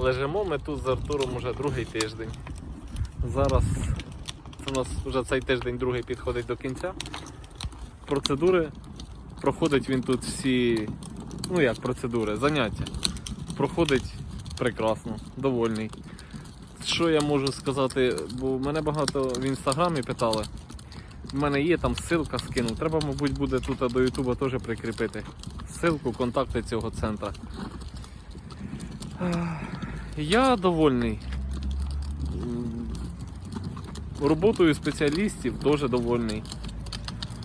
Лежимо ми тут з Артуром уже другий тиждень. Зараз у нас вже цей тиждень другий підходить до кінця. Процедури проходить він тут всі, ну як процедури, заняття. Проходить прекрасно, довольний. Що я можу сказати? Бо мене багато в інстаграмі питали. У мене є там ссылка скинув. Треба, мабуть, буде тут до Ютуба теж прикріпити. Ссылку, контакти цього центру. Я довольний. Роботою спеціалістів теж довольний.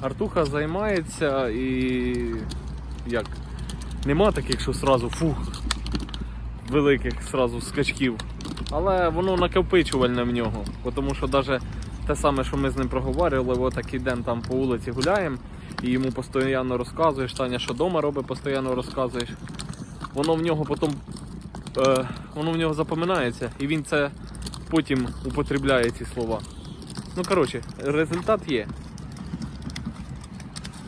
Артуха займається і як? Нема таких, що сразу фух, великих сразу скачків. Але воно накопичувальне в нього. Тому що навіть те саме, що ми з ним проговорювали, отак ідемо там по вулиці гуляємо, і йому постійно розказуєш, Таня, що вдома робить, постійно розказуєш. Воно в нього потім е, воно в нього запоминається, і він це потім употребляє ці слова. Ну, коротше, результат є.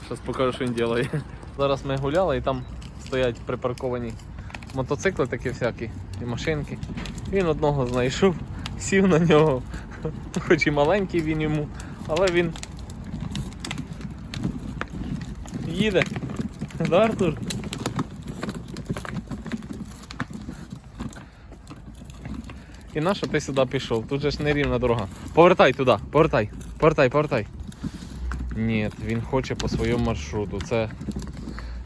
Зараз покажу, що він робить. Зараз ми гуляли і там стоять припарковані мотоцикли такі всякі і машинки. Він одного знайшов, сів на нього, хоч і маленький він йому, але він їде. Да, Артур? І на що ти сюди пішов? Тут же ж нерівна дорога. Повертай туди, повертай, повертай, повертай. Ні, він хоче по своєму маршруту. Це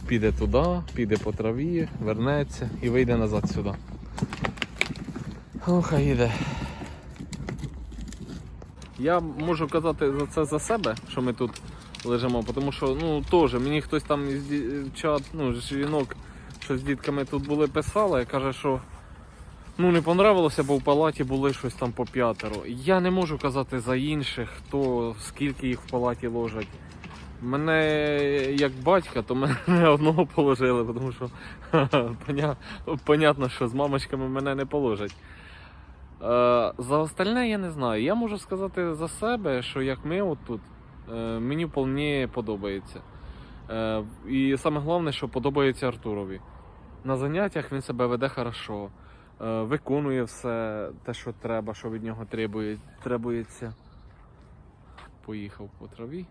піде туди, піде по траві, вернеться і вийде назад сюди. Ох, їде. Я можу казати за це за себе, що ми тут лежимо, тому що ну теж мені хтось там із дівчат, ну жінок, що з дітками тут були, писали, каже, що ну не понравилося, бо в палаті були щось там по п'ятеро. Я не можу казати за інших, хто скільки їх в палаті ложать. Мене як батька, то мене одного положили, тому що поня... понятно, що з мамочками мене не положать. Е, За остальне я не знаю. Я можу сказати за себе, що як ми отут, е, мені вполне подобається. Е, І саме головне, що подобається Артурові. На заняттях він себе веде хорошо, виконує все те, що треба, що від нього требує, требується. Поїхав по траві.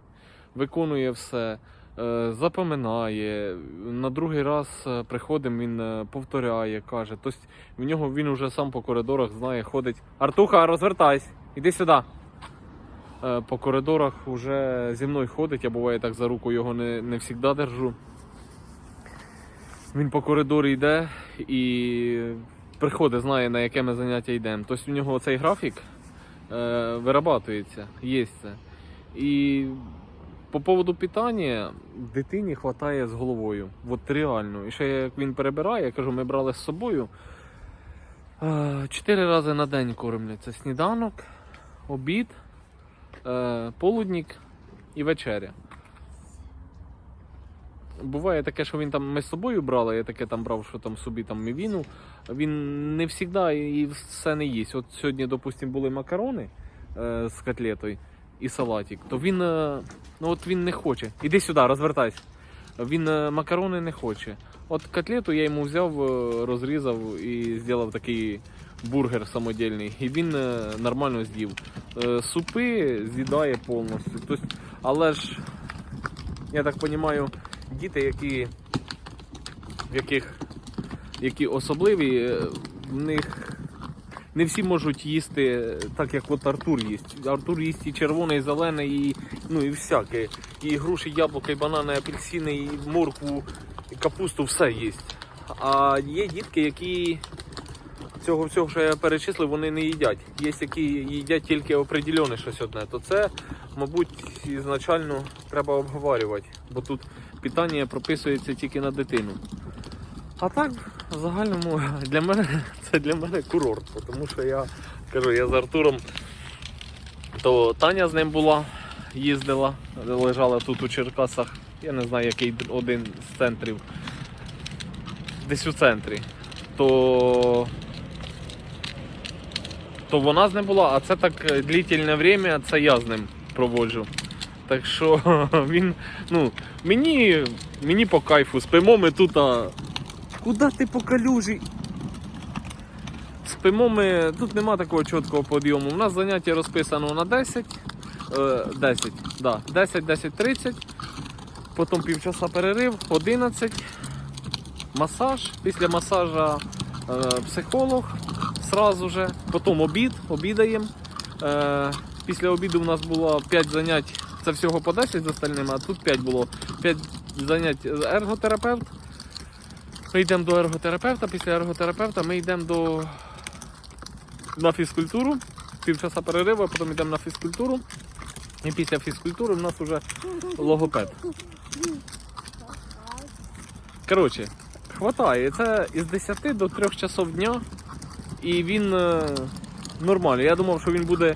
Виконує все, е, запоминає. На другий раз е, приходимо, він е, повторяє, каже. Тобто в нього він уже сам по коридорах знає, ходить. Артуха, розвертайся, іди сюди. Е, По коридорах вже зі мною ходить, я буває так за руку його не, не завжди держу. Він по коридорі йде і приходить, знає, на яке ми заняття йдемо. Тобто в нього цей графік е, вирабатується, є це. І по поводу питання дитині вистачає з головою. От реально. І ще як він перебирає, я кажу, ми брали з собою. е, Чотири рази на день кормляться. Сніданок, обід, е, полудник і вечеря. Буває таке, що він там ми з собою брали, я таке там брав, що там собі там мівіну. Він не завжди і все не їсть. От сьогодні, допустимо, були макарони е, з котлетою і салатик, то він, е, ну от він не хоче. Іди сюди, розвертайся. Він е, макарони не хоче. От котлету я йому взяв, е, розрізав і зробив такий бургер самодільний. І він е, нормально з'їв. Е, Супи з'їдає повністю. Тобто, але ж, я так розумію, діти, які, в яких які особливі, е, в них не всі можуть їсти так, як от Артур їсть. Артур їсть і червоне, і зелене, і, ну, і всяке. І груші, яблука, і банани, апельсини, і моркву, і капусту, все їсть. А є дітки, які цього всього, що я перечислив, вони не їдять. Є, які їдять тільки определене щось одне. То це, мабуть, ізначально треба обговорювати, бо тут питання прописується тільки на дитину. А так, в загальному для мене це для мене курорт, тому що я кажу, я з Артуром, то Таня з ним була, їздила, лежала тут у Черкасах. Я не знаю, який один з центрів. Десь у центрі. То, то вона з ним була, а це так е, длительне время, це я з ним проводжу. Так що він, ну, мені, мені по кайфу, спимо ми тут. А... Куда ти по калюжі? Спимо ми, тут нема такого чіткого підйому. У нас заняття розписано на 10, е, 10, да, 10, 10, 30, потім півчаса перерив, 11, масаж, після масажа е, психолог, сразу же, потім обід, обідаємо. Е, після обіду у нас було 5 занять, це всього по 10 з остальними, а тут 5 було. 5 занять ерготерапевт. Ми йдемо до ерготерапевта, після ерготерапевта ми йдемо до на фізкультуру, півчаса перериву, а потім йдемо на фізкультуру. І після фізкультури в нас вже логопед. Коротше, хватає. Це із 10 до 3 часов дня. І він е, нормальний. Я думав, що він буде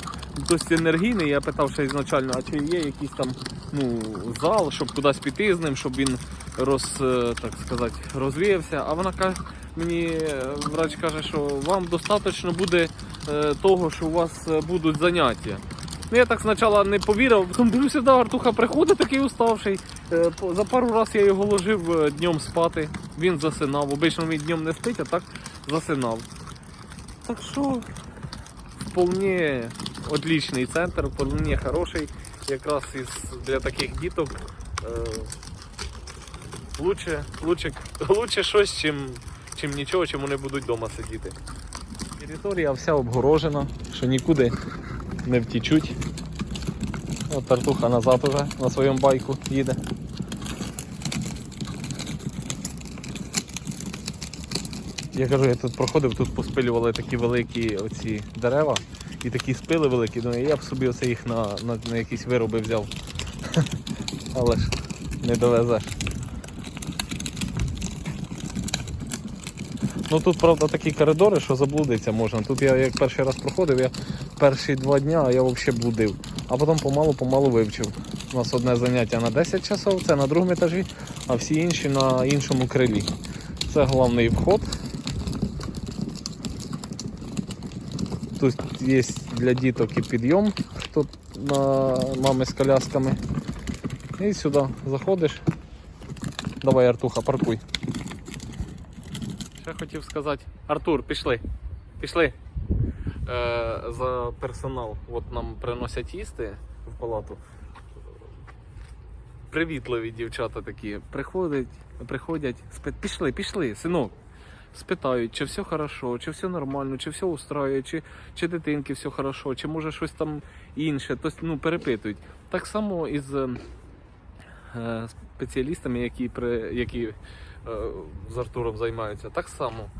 досить енергійний. Я питав ще ізначально, а чи є якийсь там ну, зал, щоб кудись піти з ним, щоб він роз, е, так сказати, розвіявся. А вона каже, мені е, врач каже, що вам достатньо буде е, того, що у вас будуть заняття. Ну я так спочатку не повірив, потім дивлюся, да, Артуха приходить такий уставший. За пару разів я його ложив днем спати, він засинав. Обично він днем не спить, а так засинав. Так що вполне отличний центр, вполне хороший. Якраз із, для таких діток е, лучше, лучше, лучше щось, чим, чим нічого, чим вони будуть вдома сидіти. Територія вся обгорожена, що нікуди не втічуть. От Тартуха назад уже на своєму байку їде. Я кажу, я тут проходив, тут поспилювали такі великі оці дерева і такі спили великі. Думаю, я б собі оце їх на, на, на якісь вироби взяв. Але ж не довезеш. Ну тут, правда, такі коридори, що заблудитися можна. Тут я як перший раз проходив, я перші два дня я взагалі блудив. А потім помалу-помалу вивчив. У нас одне заняття на 10 часов, це на другому етажі, а всі інші на іншому крилі. Це головний вход. Тут є для діток і підйом, хто на мами з колясками. І сюди заходиш. Давай, Артуха, паркуй. Ще хотів сказати. Артур, пішли. Пішли. Е, за персонал. От нам приносять їсти в палату. Привітливі дівчата такі. Приходять, приходять, пішли, пішли, синок. Спитають, чи все хорошо, чи все нормально, чи все устраює, чи, чи дитинки все хорошо, чи може щось там інше. Тобто, ну, перепитують. Так само із з е, спеціалістами, які, при, які е, з Артуром займаються, так само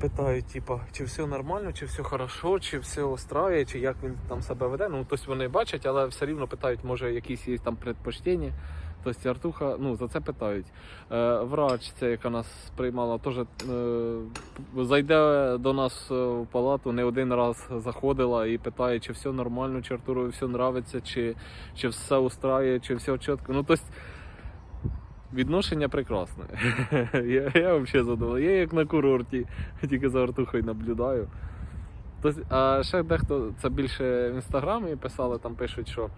питають, типа, чи все нормально, чи все хорошо, чи все устраює, чи як він там себе веде. Ну, тобто вони бачать, але все рівно питають, може якісь є там предпочтення. Тобто Артуха, ну за це питають. Е, врач, ця, яка нас приймала, теж е, зайде до нас е, в палату, не один раз заходила і питає, чи все нормально, чи Артуру все нравиться, чи, чи все устраює, чи все чітко. Ну, тобто, Відношення прекрасне. я, я взагалі задоволений. Я як на курорті, тільки за Артухою наблюдаю. Тобто, а ще дехто це більше в інстаграмі писали, там пишуть, що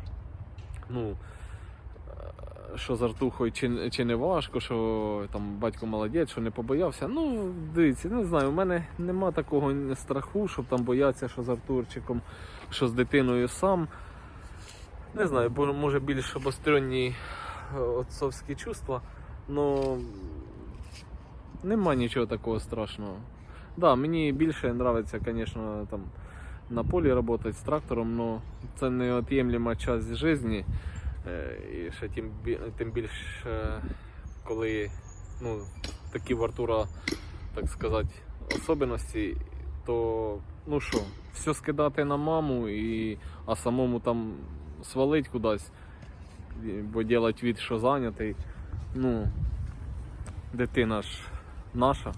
ну, е, що з Артухою чи, чи не важко, що там батько молодець, що не побоявся. Ну, дивіться, не знаю, у мене нема такого страху, щоб там боятися, що з Артурчиком, що з дитиною сам. Не знаю, може більш обостренні е, отцовські чувства, но нема нічого такого страшного. Да, мені більше подобається, звісно, там на полі працювати з трактором, але це неот'ємлема часть життя. Е, І ще тим, тим більше, коли ну, такі в Артура, так сказати, особливості, то ну що, все скидати на маму, і, а самому там свалить кудись, бо робити від, що зайнятий. Ну, дитина ж наша,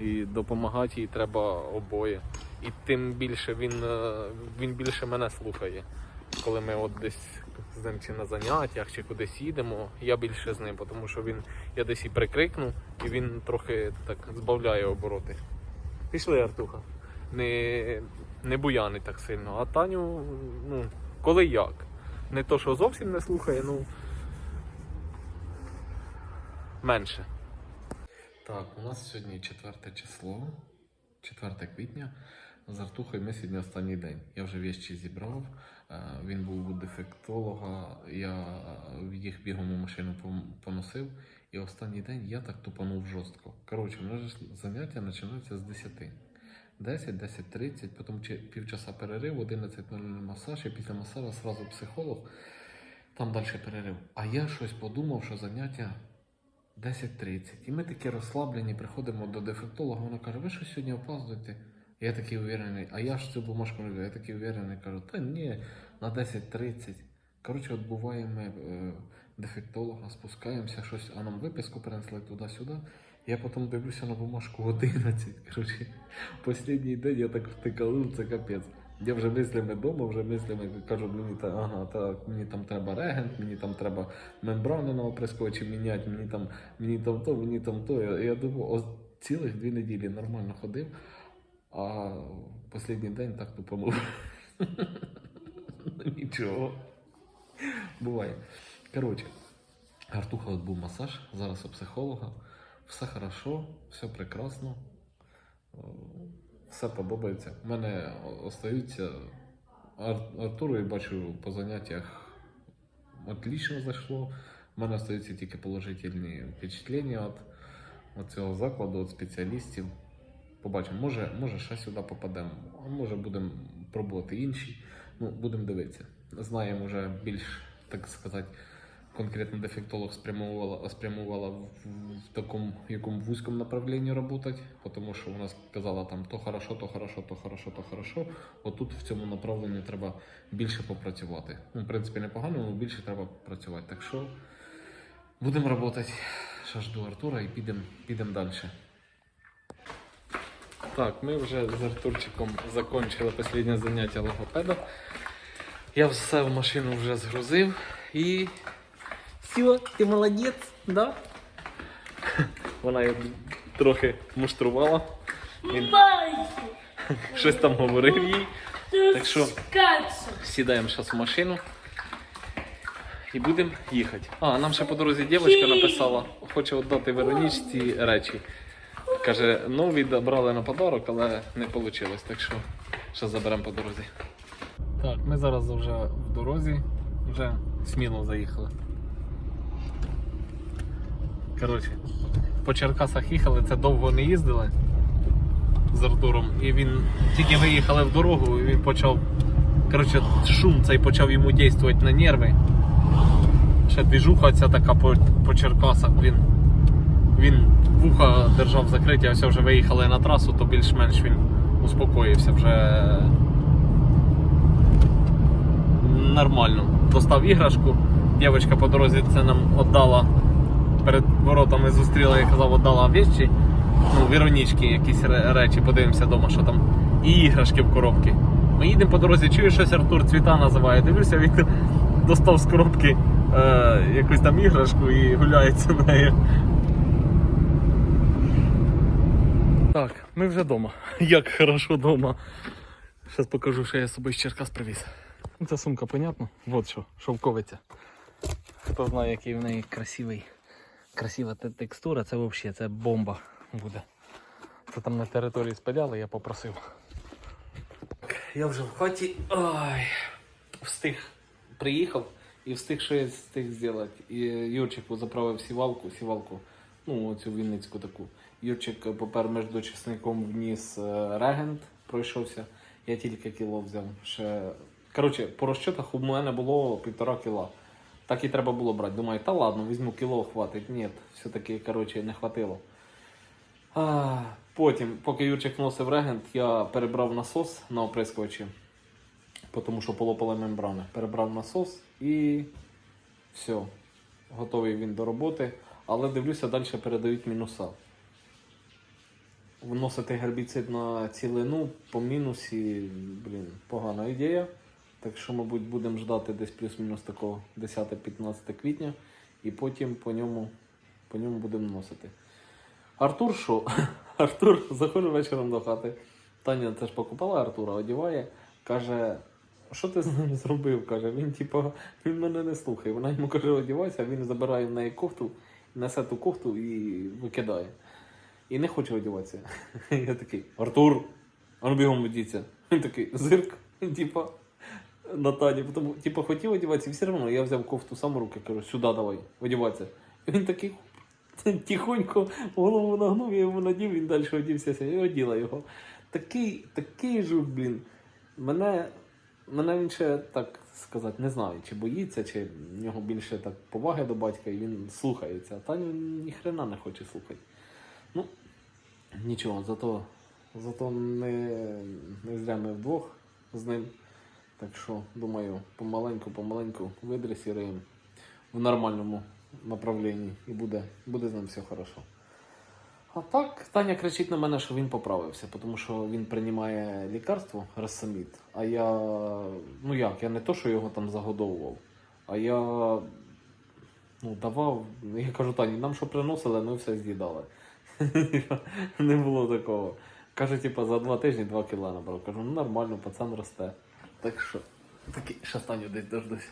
і допомагати їй треба обоє. І тим більше він, е, він більше мене слухає. Коли ми от десь з ним чи на заняттях, чи кудись їдемо, я більше з ним, тому що він, я десь і прикрикну, і він трохи так збавляє обороти. Пішли, Артуха. Не, не буянить так сильно. А Таню, ну, коли як. Не то, що зовсім не слухає, ну менше. Так, у нас сьогодні четверте число. 4 квітня. З Артухою ми сьогодні останній день. Я вже вещі зібрав. е, Він був у дефектолога. Я їх бігом у машину поносив. І останній день я так тупанув жорстко. Коротше, у мене ж заняття починаються з 10. 10, 10.30, потім півчаса перерив, 11.00 масаж, і після масажу сразу психолог, там далі перерив. А я щось подумав, що заняття 10.30. І ми такі розслаблені, приходимо до дефектолога, вона каже, ви що сьогодні опаздуєте? Я такий уверений, а я ж цю бумажку не. Я такий уверений, кажу, та ні, на 10.30. Коротше, от буває ми е, дефектолога, спускаємося, щось, а нам виписку принесли туди-сюди. Я потім дивлюся на бумажку 11. Коротше, останній день я так втикалив, це капець. Я вже мислями вдома, вже мислями кажу, мені та, ага, так, мені там треба регент, мені там треба мембрани на оприскувачі міняти, мені там, мені там то, мені там то. Я, я думаю, о, цілих дві неділі нормально ходив, а останній день так. Ну, Нічого. Буває. Коротше, Артуха був масаж, зараз у психолога. Все хорошо, все прекрасно. Все подобається. У мене остаються Ар- Артуру, я бачу по заняттях отлично зайшло. У мене остаються тільки положительні впечатлення від цього закладу, від спеціалістів. Побачимо, може, може ще сюди попадемо, а може будемо пробувати інші. Ну, будемо дивитися. Знаємо вже більш, так сказати, конкретно дефектолог спрямовувала, спрямувала в, в такому якому вузькому направленні працювати, тому що вона сказала там то хорошо, то хорошо, то хорошо, то хорошо. Отут в цьому направленні треба більше попрацювати. Ну, в принципі, непогано, але більше треба працювати. Так що будемо працювати. Ще жду Артура і підемо підем далі. Так, ми вже з Артурчиком закончили останнє заняття логопеда. Я все в машину вже згрузив і. Все, ти молодець, да? Вона його трохи муштрувала, Він- щось там говорив їй. Так що- Сідаємо зараз в машину і будемо їхати. А, нам ще по дорозі дівчинка написала, хоче віддати Веронічці речі. Каже, нові брали на подарок, але не вийшло. Так що ще заберемо по дорозі. Так, ми зараз вже в дорозі, вже сміло заїхали. Коротше, по Черкасах їхали, це довго не їздили з Артуром. І він тільки виїхали в дорогу, і він почав. Коротше, шум цей почав йому дійствувати на нерви. Ще двіжуха ця така по, по Черкасах, блін. Він вуха держав закриті, а все вже виїхали на трасу, то більш-менш він успокоївся вже нормально. Достав іграшку. Дівчинка по дорозі це нам віддала. Перед воротами зустріла, я казав, віддала вещі. Ну, Веронічки, якісь речі, подивимося вдома, що там. І іграшки в коробці. Ми їдемо по дорозі, чую щось Артур цвіта називає. Дивлюся, він достав з коробки е, якусь там іграшку і гуляється нею. Так, ми вже вдома. Як хорошо вдома. Зараз покажу, що я з собою з Черкас привіз. Ця сумка, понятно? Вот що, шовковиця. Хто знає, який в неї красивий, красива текстура, це взагалі це бомба буде. Це там на території спаляли, я попросив. Я вже в хаті. Ой, встиг. Приїхав і встиг, що я встиг зробити. І Юрчику заправив сівалку, сівалку, ну, оцю вінницьку таку. Юрчик попер між чесником вніс е, регент, пройшовся. Я тільки кіло взяв. Ще... Коротше, по розчотах у мене було півтора кіла. Так і треба було брати. Думаю, та ладно, візьму кіло, хватить. Ні, все-таки, коротше, не хватило. А, потім, поки Юрчик вносив регент, я перебрав насос на оприскувачі, тому що полопали мембрани. Перебрав насос і все. Готовий він до роботи. Але дивлюся, далі передають мінуса. Вносити гербіцид на цілину по мінусі, блін, погана ідея. Так що, мабуть, будемо ждати десь плюс-мінус такого 10-15 квітня, і потім по ньому, по ньому будемо носити. Артур що? Артур заходить вечором до хати. Таня теж покупала Артура, одіває, каже, що ти з ним зробив? каже, він типу, він мене не слухає. Вона йому каже, одівайся, він забирає в неї кофту, несе ту кофту і викидає. і не хоче одягатися. Я такий, Артур, а бігом одіться. Він такий, зирк, типа, на Тані. Тому, типа, хотів одягатися, і все одно я взяв кофту сам руки, кажу, сюди давай, одягатися. І він такий тихонько голову нагнув, я йому надів, він далі одівся і оділа його. Такий, такий жук, блін. Мене, мене він ще так сказати, не знаю, чи боїться, чи в нього більше так поваги до батька, і він слухається. А Таню ніхрена не хоче слухати. Ну, нічого, зато, зато не, не зря ми вдвох з ним. Так що, думаю, помаленьку, помаленьку видресіруємо в нормальному направленні і буде, буде з ним все хорошо. А так, Таня кричить на мене, що він поправився, тому що він приймає лікарство Рассамід, а я. Ну як, я не то, що його там загодовував, а я ну, давав. Я кажу, Тані, нам що приносили, ми все з'їдали. Не було такого. Каже, типа, за два тижні 2 кіла набрав. Кажу, ну нормально, пацан росте. Так що, такий, ще Таню десь дождусь.